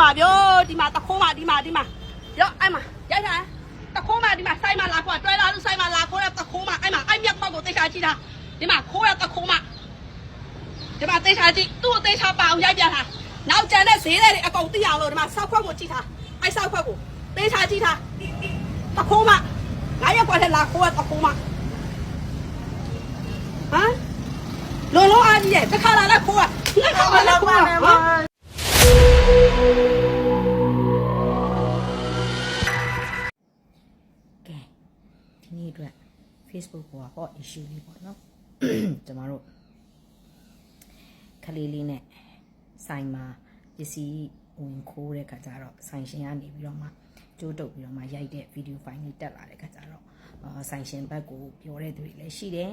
ပါဗျာဒီမှာတခိုးမဒီမှာဒီမှာရောအဲ့မှာရိုက်တာတခိုးမဒီမှာစိုက်မလာခေါ်တွဲလာလို့စိုက်မလာခေါ်ရတခိုးမအဲ့မှာအဲ့မြက်ပေါက်ကိုတိတ်ချကြည့်တာဒီမှာခိုးရတခိုးမဒီမှာတိတ်ချကြည့်သူ့ကိုတိတ်ချပါအောင်ရိုက်ပြတာနောက်ကျန်တဲ့ဈေးတွေအကုန်သိအောင်လို့ဒီမှာစောက်ခွက်ကိုကြည့်တာအဲ့စောက်ခွက်ကိုတိတ်ချကြည့်တာတခိုးမငါရက်ကွက်ထဲလာခိုးရတခိုးမဟမ်လုံးလုံးအားကြီးရဲ့တစ်ခါလာလဲခိုးရငါခါလာလဲခိုးရဟမ် Facebook ပေါ်က hot issue လေးပေါ့နော်ကျမတို့ခလေးလေးနဲ့ဆိုင်မှာပစ္စည်းဝင်ခိုးတဲ့ခါကျတော့ဆိုင်ရှင်ကနေပြီးတော့မှကြိုးတုပ်ပြီးတော့မှရိုက်တဲ့ video file လေးတက်လာတဲ့ခါကျတော့အာဆိုင်ရှင်ဘက်ကိုပြောတဲ့သူတွေလည်းရှိတယ်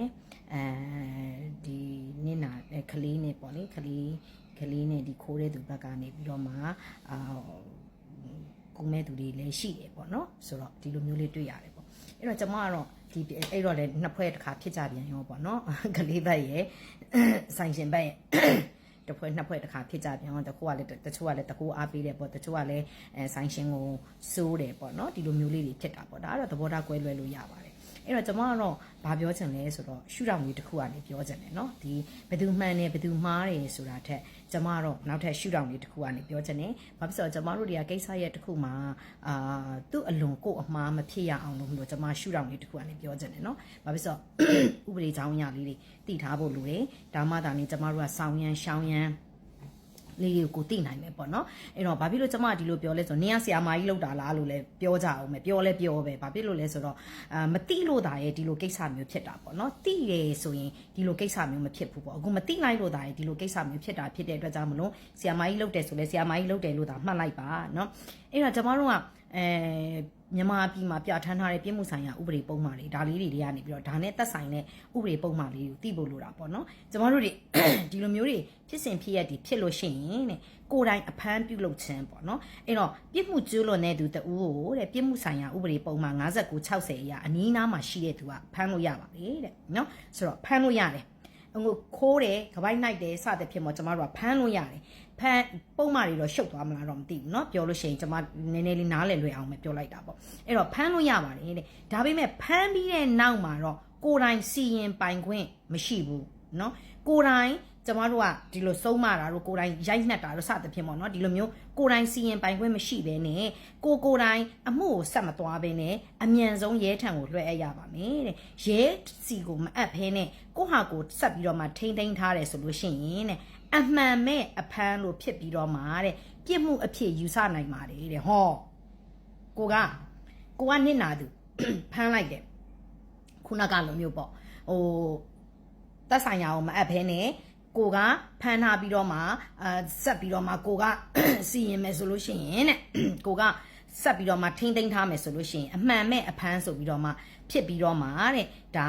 အဲဒီနင့်နာအဲခလေးနဲ့ပေါ့လေခလေးခလေးနဲ့ဒီခိုးတဲ့သူဘက်ကနေပြီးတော့မှအာကုမဲ့သူတွေလည်းရှိတယ်ပေါ့နော်ဆိုတော့ဒီလိုမျိုးလေးတွေ့ရတယ်ပေါ့အဲ့တော့ကျွန်မကတော့ ဒီအဲ့တော့လည်းနှစ်ဖွဲ့တစ်ခါဖြစ်ကြပြန်ရောပေါ့နော်ကလေးဘက်ရဲ့ဆိုင်ရှင်ဘက်ရဲ့တစ်ဖွဲ့နှစ်ဖွဲ့တစ်ခါဖြစ်ကြပြန်ရောတကူကလည်းတချို့ကလည်းတကူအားပေးတယ်ပေါ့တချို့ကလည်းအဲဆိုင်ရှင်ကိုစိုးတယ်ပေါ့နော်ဒီလိုမျိုးလေးတွေဖြစ်တာပေါ့ဒါကတော့သဘောထားကွဲလွဲလို့ရပါတယ် အဲ့တော့ကျွန်မကတော့ဘာပြောချင်လဲဆိုတော့ရှုထောင့်လေးတစ်ခုကနေပြောချင်တယ်เนาะဒီဘယ်သူမှန်တယ်ဘယ်သူမှားတယ်ဆိုတာထက်ကျွန်မကတော့နောက်ထပ်ရှုထောင့်လေးတစ်ခုကနေပြောချင်တယ်ဘာဖြစ်လို့ကျွန်မတို့တွေကကိစ္စရဲ့တစ်ခုမှာအာသူ့အလွန်ကိုယ်အမှားမဖြစ်ရအောင်လို့မလို့ကျွန်မရှုထောင့်လေးတစ်ခုကနေပြောချင်တယ်เนาะဘာဖြစ်လို့ဥပဒေကြောင်းအရာလေးတွေတည်ထားဖို့လိုတယ်ဒါမှသာနေကျွန်မတို့ကစောင်းရန်ရှောင်းရန် လေးကိုသိနိုင်မယ်ပေါ့နော်အဲ့တော့ဘာဖြစ်လို့ကျမဒီလိုပြောလဲဆိုတော့နင်းကဆရာမကြီးလောက်တာလားလို့လည်းပြောကြအောင်မယ်ပြောလဲပြောပဲဘာဖြစ်လို့လဲဆိုတော့အာမသိလို့တာရဲ့ဒီလိုကိစ္စမျိုးဖြစ်တာပေါ့နော်သိတယ်ဆိုရင်ဒီလိုကိစ္စမျိုးမဖြစ်ဘူးပေါ့အခုမသိလိုက်လို့တာရဲ့ဒီလိုကိစ္စမျိုးဖြစ်တာဖြစ်တဲ့အတွက်ကြောင့်မလို့ဆရာမကြီးလောက်တယ်ဆိုလဲဆရာမကြီးလောက်တယ်လို့တာမှတ်လိုက်ပါနော်အဲ့တော့ကျမတို့ကအဲ မြန်မာပြည်မှာပြဋ္ဌာန်းထားတဲ့ပြည်မှုဆိုင်ရာဥပဒေပုံမှန်တွေဒါလေးတွေတွေကနေပြီးတော့ဒါနဲ့သက်ဆိုင်တဲ့ဥပဒေပုံမှန်လေးကိုသိဖို့လိုတာပေါ့နော်ကျမတို့တွေဒီလိုမျိုးတွေဖြစ်စဉ်ဖြစ်ရတဲ့ဖြစ်လို့ရှိရင်တဲ့ကိုယ်တိုင်အဖမ်းပြုလုပ်ခြင်းပေါ့နော်အဲ့တော့ပြစ်မှုကျူးလွန်တဲ့သူတဦးကိုတဲ့ပြစ်မှုဆိုင်ရာဥပဒေပုံမှန်59 60အရာအနီးနားမှာရှိတဲ့သူကဖမ်းလို့ရပါလေတဲ့နော်ဆိုတော့ဖမ်းလို့ရတယ် ငိုခိုးတယ်ကပိုက်နိုင်တယ်စသဖြင့်ပေါ့ကျမတို့ကဖမ်းလို့ရတယ်ဖမ်းပုံမှန်တွေတော့ရှုပ်သွားမလားတော့မသိဘူးเนาะပြောလို့ရှိရင်ကျမနည်းနည်းလေးနားလည်လွယ်အောင်ပဲပြောလိုက်တာပေါ့အဲ့တော့ဖမ်းလို့ရပါတယ်တဲ့ဒါပေမဲ့ဖမ်းပြီးတဲ့နောက်မှာတော့ကိုယ်တိုင်စီရင်ပိုင်ခွင့်မရှိဘူးเนาะကိုယ်တိုင် ကျမတို့ကဒီလိုစုံးမတာတို့ကိုယ်တိုင်ရိုက်နှက်တာတို့စသဖြင့်ပေါ့နော်ဒီလိုမျိုးကိုယ်တိုင်စီရင်ပိုင်ခွင့်မရှိဘဲနဲ့ကိုကိုယ်တိုင်အမှုကိုဆက်မသွားဘဲနဲ့အမြန်ဆုံးရဲထံကိုလွှဲအပ်ရပါမယ်တဲ့ရဲစီကိုမအပ်ဘဲနဲ့ကိုဟာကိုဆက်ပြီးတော့မှထိမ့်သိမ်းထားတယ်ဆိုလို့ရှိရင်တဲ့အမှန်မဲ့အဖမ်းလို့ဖြစ်ပြီးတော့မှတဲ့ပြစ်မှုအဖြစ်ယူဆနိုင်ပါတယ်တဲ့ဟောကိုကကိုကနစ်နာသူဖမ်းလိုက်တယ်ခုနကလိုမျိုးပေါ့ဟိုသက်ဆိုင်ရာကိုမအပ်ဘဲနဲ့ ကိုကဖမ်းထားပြီးတော့မှအာဆက်ပြီးတော့မှကိုက စီရင်မယ်ဆိုလို့ရှိရင်တဲ့ ကိုကဆက်ပြီးတော့မှထိမ့်သိမ်းထားမယ်ဆိုလို့ရှိရင်အမှန်မဲ့အဖမ်းဆိုပြီးတော့မှဖြစ်ပြီးတော့မှတဲ့ဒါ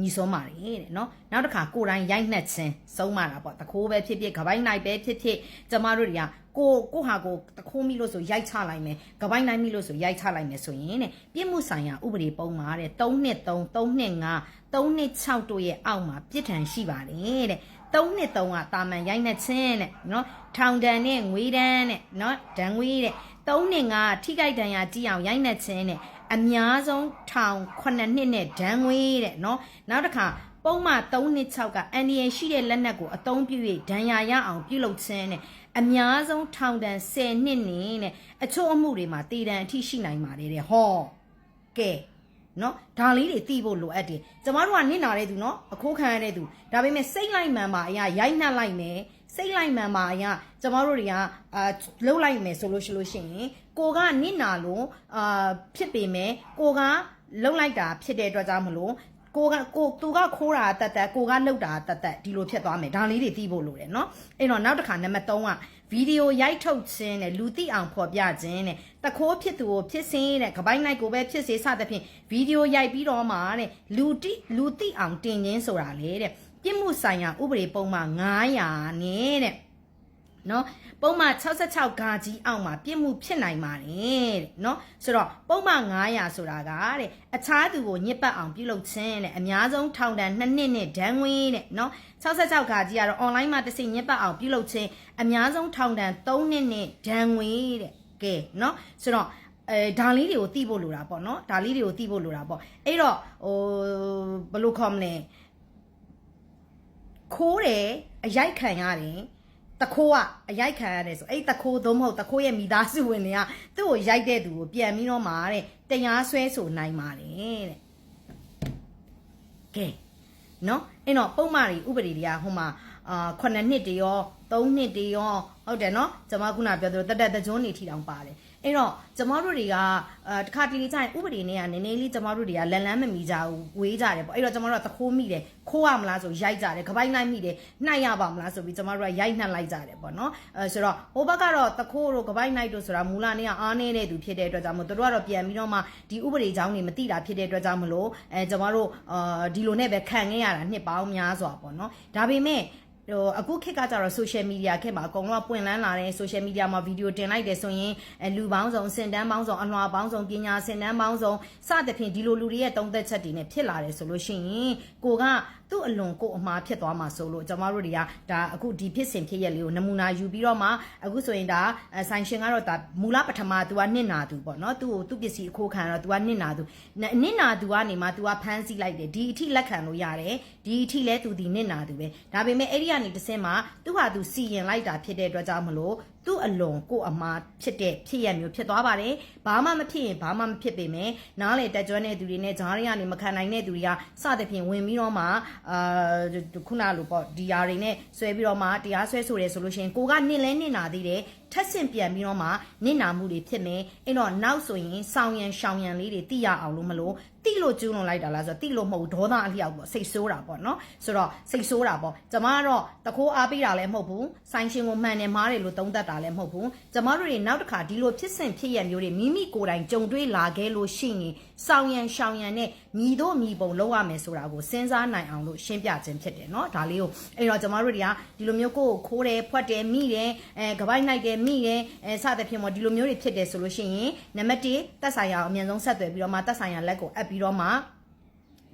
ညီဆုံးပါလေတဲ့เนาะနောက်တစ်ခါကိုယ်တိုင်ရိုက်နှက်ခြင်းဆုံးမတာပေါ့တခိုးပဲဖြစ်ဖြစ်ကပိုင်းနိုင်ပဲဖြစ်ဖြစ်ကျမတို့တွေကကိုကိုဟာကိုတခိုးမိလို့ဆိုရိုက်ချလိုက်မယ်ကပိုင်းနိုင်မိလို့ဆိုရိုက်ချလိုက်မယ်ဆိုရင်တဲ့ပြစ်မှုဆိုင်ရာဥပဒေပုံမှာတဲ့3နှစ်3 3နှစ်5 3နှစ်6တို့ရဲ့အောက်မှာပြစ်ဒဏ်ရှိပါတယ်တဲ့ 3နှစ်3ကတာမန်ရိုက်နှက်ခြင်းတဲ့နော်ထောင်ဒဏ်နဲ့ငွေဒဏ်နဲ့နော်ဒဏ်ငွေတဲ့3နှစ်ကထိခိုက်ဒဏ်ရာကြီးအောင်ရိုက်နှက်ခြင်းနဲ့အများဆုံးထောင်9နှစ်နဲ့ဒဏ်ငွေတဲ့နော်နောက်တစ်ခါပုံမှန်3နှစ်6ကအန်ဒီရရှိတဲ့လက်နက်ကိုအသုံးပြု၍ဒဏ်ရာရအောင်ပြုလုပ်ခြင်းနဲ့အများဆုံးထောင်ဒဏ်10နှစ်နဲ့တဲ့အချို့အမှုတွေမှာတည်တံအထိရှိနိုင်ပါတယ်တဲ့ဟောကဲ နော်ဒါလေးတွေသိဖို့လိုအပ်တယ်ကျမတို့ကနစ်နာတဲ့သူနော်အခိုးခံရတဲ့သူဒါပေမဲ့စိတ်လိုက်မှန်ပါအရာရိုက်နှက်လိုက်မယ်စိတ်လိုက်မှန်ပါအရာကျမတို့တွေကအာလှုပ်လိုက်မယ်ဆိုလို့ရှိလို့ရှိရင်ကိုကနစ်နာလို့အာဖြစ်ပေမဲ့ကိုကလှုပ်လိုက်တာဖြစ်တဲ့အတွက်ကြောင့်မလို့ ကိုကကိုသူကခိုးတာတတ်တတ်ကိုကလှုပ်တာတတ်တတ်ဒီလိုဖြစ်သွားမယ်ဒါလေးတွေသိဖို့လိုတယ်နော်အဲ့တော့နောက်တစ်ခါနံပါတ်3ကဗီဒီယိုရိုက်ထုတ်ခြင်းနဲ့လူသိအောင်ဖော်ပြခြင်းနဲ့တခိုးဖြစ်သူကိုဖြစ်စင်းတဲ့ကပိုင်းလိုက်ကိုပဲဖြစ်စေစသဖြင့်ဗီဒီယိုရိုက်ပြီးတော့မှတဲ့လူတိလူသိအောင်တင်ခြင်းဆိုတာလေတဲ့ပြစ်မှုဆိုင်ရာဥပဒေပုံမှန်900နဲ့တဲ့ နော်ပုံမှန်66ဂါကြီးအောက်မှာပြစ်မှုဖြစ်နိုင်ပါတယ်တဲ့နော်ဆိုတော့ပုံမှန်900ဆိုတာကတဲ့အခြားသူကိုညစ်ပတ်အောင်ပြုလုပ်ခြင်းတဲ့အများဆုံးထောင်ဒဏ်2နှစ်နဲ့ဒဏ်ငွေတဲ့နော်66ဂါကြီးကတော့ online မှာတစ်စိညစ်ပတ်အောင်ပြုလုပ်ခြင်းအများဆုံးထောင်ဒဏ်3နှစ်နဲ့ဒဏ်ငွေတဲ့ကဲနော်ဆိုတော့အဲဒါလေးတွေကိုသိဖို့လိုတာပေါ့နော်ဒါလေးတွေကိုသိဖို့လိုတာပေါ့အဲ့တော့ဟိုဘယ်လိုခေါ်မလဲခိုးတယ်အရိုက်ခံရတယ် တခိုးကအရိုက်ခံရတယ်ဆိုအဲ့တခိုးသုံးမဟုတ်တခိုးရဲ့မိသားစုဝင်တွေကသူ့ကိုရိုက်တဲ့သူကိုပြန်ပြီးတော့မှတဲ့တရားဆွဲဆိုနိုင်ပါတယ်တဲ့ကဲနော်အဲ့တော့ပုံမှန်တွေဥပဒေတွေကဟိုမှာအာ9နှစ်တည်းရော3နှစ်တည်းရောဟုတ်တယ်နော်ကျွန်မခုနပြောသလိုတက်တက်တကြွနေထီတောင်ပါတယ် အဲ့တော့ကျမတို့တွေကအာတခါတလေကျရင်ဥပဒေနဲ့ကနည်းနည်းလေးကျမတို့တွေကလန်လန်းမမီကြဘူးဝေးကြတယ်ပေါ့အဲ့တော့ကျမတို့ကသခိုးမိတယ်ခိုးရမလားဆိုရိုက်ကြတယ်ခပိုက်နိုင်မိတယ်နှိုက်ရပါမလားဆိုပြီးကျမတို့ကရိုက်နှက်လိုက်ကြတယ်ပေါ့နော်အဲဆိုတော့ဟိုဘက်ကတော့သခိုးတို့ခပိုက်နိုင်တို့ဆိုတာမူလနေ့ကအားနေတဲ့သူဖြစ်တဲ့အတွက်ကြောင့်မို့တို့ကတော့ပြန်ပြီးတော့မှဒီဥပဒေကြောင်းတွေမသိတာဖြစ်တဲ့အတွက်ကြောင့်မလို့အဲကျမတို့အာဒီလိုနဲ့ပဲခံခဲ့ရတာနှစ်ပေါင်းများစွာပေါ့နော်ဒါပေမဲ့ ဟိုအခုခေတ်ကကြတော့ social media ခေတ်မှာအကုန်လုံးကပွင့်လန်းလာတယ် social media မှာဗီဒီယိုတင်လိုက်တယ်ဆိုရင်အဲလူပေါင်းစုံစင်တန်းပေါင်းစုံအလွှာပေါင်းစုံပညာစင်တန်းပေါင်းစုံစသဖြင့်ဒီလိုလူတွေရဲ့တုံးသက်ချက်တွေနဲ့ဖြစ်လာတယ်ဆိုလို့ရှိရင်ကိုကသူ့အလွန်ကိုအမှားဖြစ်သွားမှာဆိုလို့ကျမတို့တွေကဒါအခုဒီဖြစ်စဉ်ဖြစ်ရက်လေးကိုနမူနာယူပြီးတော့မှအခုဆိုရင်ဒါဆိုင်ရှင်ကတော့ဒါမူလပထမ तू ကနစ်နာသူပေါ့နော်သူ့ကိုသူ့ပစ္စည်းအခိုးခံတော့ तू ကနစ်နာသူနစ်နာသူကနေမှ तू ကဖမ်းဆီးလိုက်တယ်ဒီအထိလက်ခံလို့ရတယ်ဒီအထိလဲ तू ဒီနစ်နာသူပဲဒါပေမဲ့အဲ့ဒီကနေတစ်စင်းမှာသူ့ဟာသူစီရင်လိုက်တာဖြစ်တဲ့အတွက်ကြောင့်မလို့ သူ့အလွန်ကိုအမှားဖြစ်တဲ့ဖြစ်ရမျိုးဖြစ်သွားပါတယ်ဘာမှမဖြစ်ရင်ဘာမှမဖြစ်ပေမဲ့နားလေတက်ကြွတဲ့သူတွေနဲ့ဂျားတွေကနေမခံနိုင်တဲ့သူတွေကစသဖြင့်ဝင်ပြီးတော့မှအာခုနလိုပေါ့ဒီယာတွေနဲ့ဆွဲပြီးတော့မှတရားဆွဲဆိုတယ်ဆိုလို့ရှိရင်ကိုကနစ်လဲနစ်နာသေးတယ်ထက်ဆင့်ပြန်ပြီးတော့မှနစ်နာမှုတွေဖြစ်မယ်အဲ့တော့နောက်ဆိုရင်ဆောင်းရန်ရှောင်းရန်လေးတွေတိရအောင်လို့မလို့ တိလို့ကျူးလွန်လိုက်တာလားဆိုတော့တိလို့မဟုတ်ဒေါသအလျောက်ပေါ့စိတ်ဆိုးတာပေါ့နော်ဆိုတော့စိတ်ဆိုးတာပေါ့ကျမကတော့တခိုးအားပေးတာလည်းမဟုတ်ဘူးဆိုင်ရှင်ကိုမှန်တယ်မားတယ်လို့သုံးသပ်တာလည်းမဟုတ်ဘူးကျမတို့တွေနောက်တစ်ခါဒီလိုဖြစ်စဉ်ဖြစ်ရမျိုးတွေမိမိကိုယ်တိုင်ကြုံတွေ့လာခဲ့လို့ရှိရင်ဆောင်းရန်ရှောင်းရန်နဲ့ညီတို့ညီပုံလောက်ရမယ်ဆိုတာကိုစဉ်းစားနိုင်အောင်လို့ရှင်းပြခြင်းဖြစ်တယ်เนาะဒါလေးကိုအဲ့တော့ကျမတို့တွေကဒီလိုမျိုးကိုယ်ကိုခိုးတယ်ဖွက်တယ်မိတယ်အဲကပိုက်နိုင်တယ်မိတယ်အဲစသဖြင့်ပေါ့ဒီလိုမျိုးတွေဖြစ်တယ်ဆိုလို့ရှိရင်နံပါတ်1တက်ဆိုင်ရာအမြန်ဆုံးဆက်သွယ်ပြီးတော့မှတက်ဆိုင်ရာလက်ကိုအပ် ပြီးတော့မှ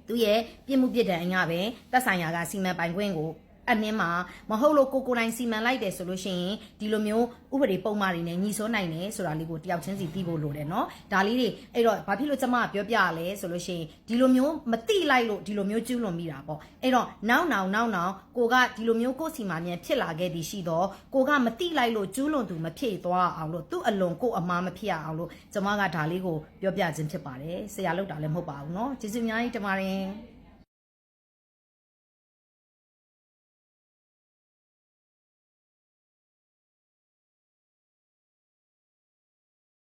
သူရဲ့ပြစ်မှုပြစ်ဒဏ်အရာပဲတက်ဆိုင်ရာကစီမံပိုင်ခွင့်ကို အနှင်းမှာမဟုတ်လို့ကိုကိုတိုင်းစီမံလိုက်တယ်ဆိုလို့ရှိရင်ဒီလိုမျိုးဥပဒေပုံမှားတွေနဲ့ညီစိုးနိုင်တယ်ဆိုတာလေးကိုတယောက်ချင်းစီသိဖို့လိုတယ်เนาะဒါလေးတွေအဲ့တော့ဘာဖြစ်လို့ကျမကပြောပြရလဲဆိုလို့ရှိရင်ဒီလိုမျိုးမတိလိုက်လို့ဒီလိုမျိုးကျူးလွန်မိတာပေါ့အဲ့တော့နောက်နောက်နောက်နောက်ကိုကဒီလိုမျိုးကိုယ်စီမှာမြန်ဖြစ်လာခဲ့သည်ရှိတော့ကိုကမတိလိုက်လို့ကျူးလွန်သူမဖြစ်သွားအောင်လို့သူ့အလွန်ကိုအမားမဖြစ်အောင်လို့ကျမကဒါလေးကိုပြောပြခြင်းဖြစ်ပါတယ်ဆရာလောက်တာလည်းမဟုတ်ပါဘူးเนาะကျေးဇူးအများကြီးတင်ပါတယ်